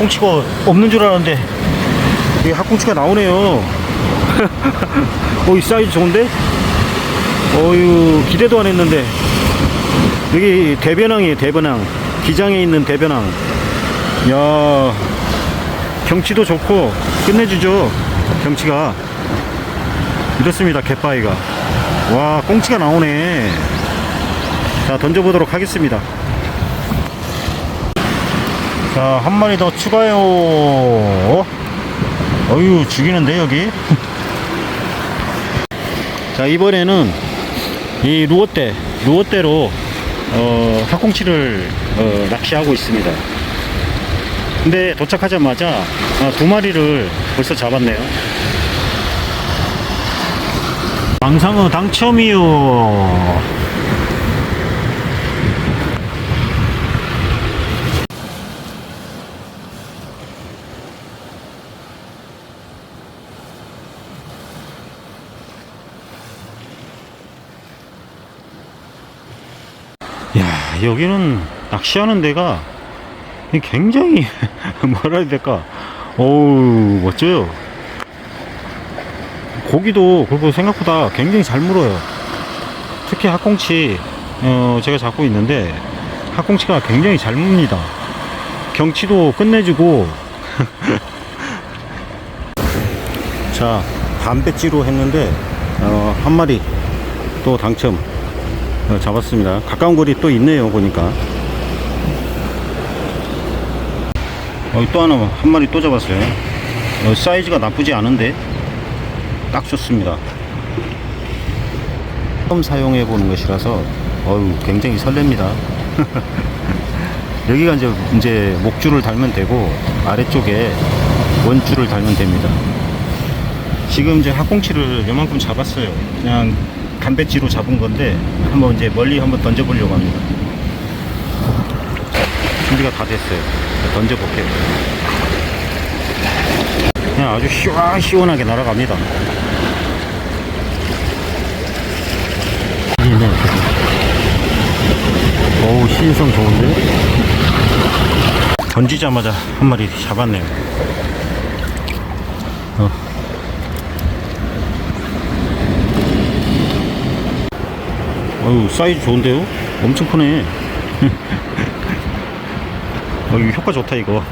학꽁치가 없는 줄 알았는데. 이 학꽁치가 나오네요. 어이 사이즈 좋은데? 어유 기대도 안 했는데. 여기 대변항이에요 대변항. 기장에 있는 대변항. 야 경치도 좋고 끝내주죠 경치가. 이렇습니다 갯바위가. 와 꽁치가 나오네. 자 던져보도록 하겠습니다 자 한 마리 더 추가요. 어유 죽이는데 여기? 자 이번에는 이 루어대 루어대로 어, 학꽁치를 어, 낚시하고 있습니다. 근데 도착하자마자 아, 두 마리를 벌써 잡았네요. 망상어 당첨이요 야 여기는 낚시하는 데가 굉장히 뭐라 해야 될까? 어우 멋져요. 고기도 그리고 생각보다 굉장히 잘 물어요. 특히 학꽁치 어, 제가 잡고 있는데 학꽁치가 굉장히 잘 뭅니다. 경치도 끝내주고. 자 반배지로 했는데 어, 한 마리 또 당첨. 어, 잡았습니다. 가까운 거리 또 있네요, 보니까. 어, 또 하나, 한 마리 또 잡았어요. 어, 사이즈가 나쁘지 않은데, 딱 좋습니다. 처음 사용해 보는 것이라서, 어유 굉장히 설렙니다. 여기가 이제, 이제 목줄을 달면 되고, 아래쪽에 원줄을 달면 됩니다. 지금 이제 학꽁치를 요만큼 잡았어요. 그냥 담배지로 잡은 건데 한번 이제 멀리 한번 던져보려고 합니다. 자, 준비가 다 됐어요. 자, 던져볼게요. 그냥 아주 시원시원하게 날아갑니다. 이네. 어우, 신성 좋은데? 던지자마자 한 마리 잡았네요. 어. 어유 사이즈 좋은데요? 엄청 크네. 어, 이 효과 좋다 이거.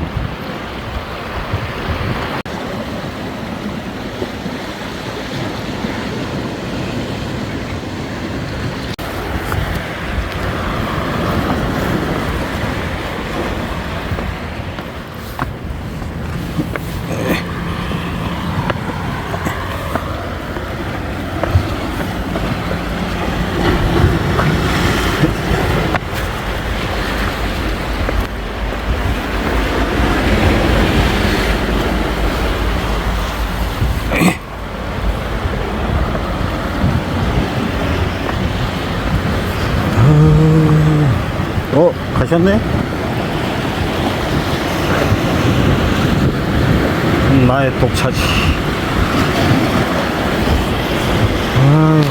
어 가셨네? 음, 나의 독차지. 아유.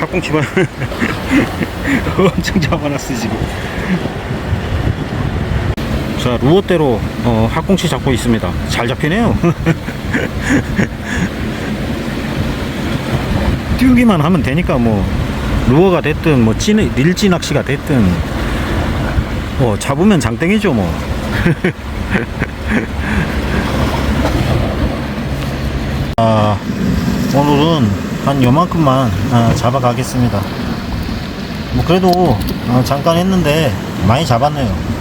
학꽁치만 엄청 잡아놨어 지금. 자 루어대로 어, 학꽁치 잡고 있습니다. 잘 잡히네요. 띄우기만 하면 되니까 뭐 루어가 됐든 뭐 찌, 밀지 낚시가 됐든 뭐 잡으면 장땡이죠 뭐. 아, 오늘은 한 요만큼만 아, 잡아 가겠습니다. 뭐 그래도 어, 잠깐 했는데 많이 잡았네요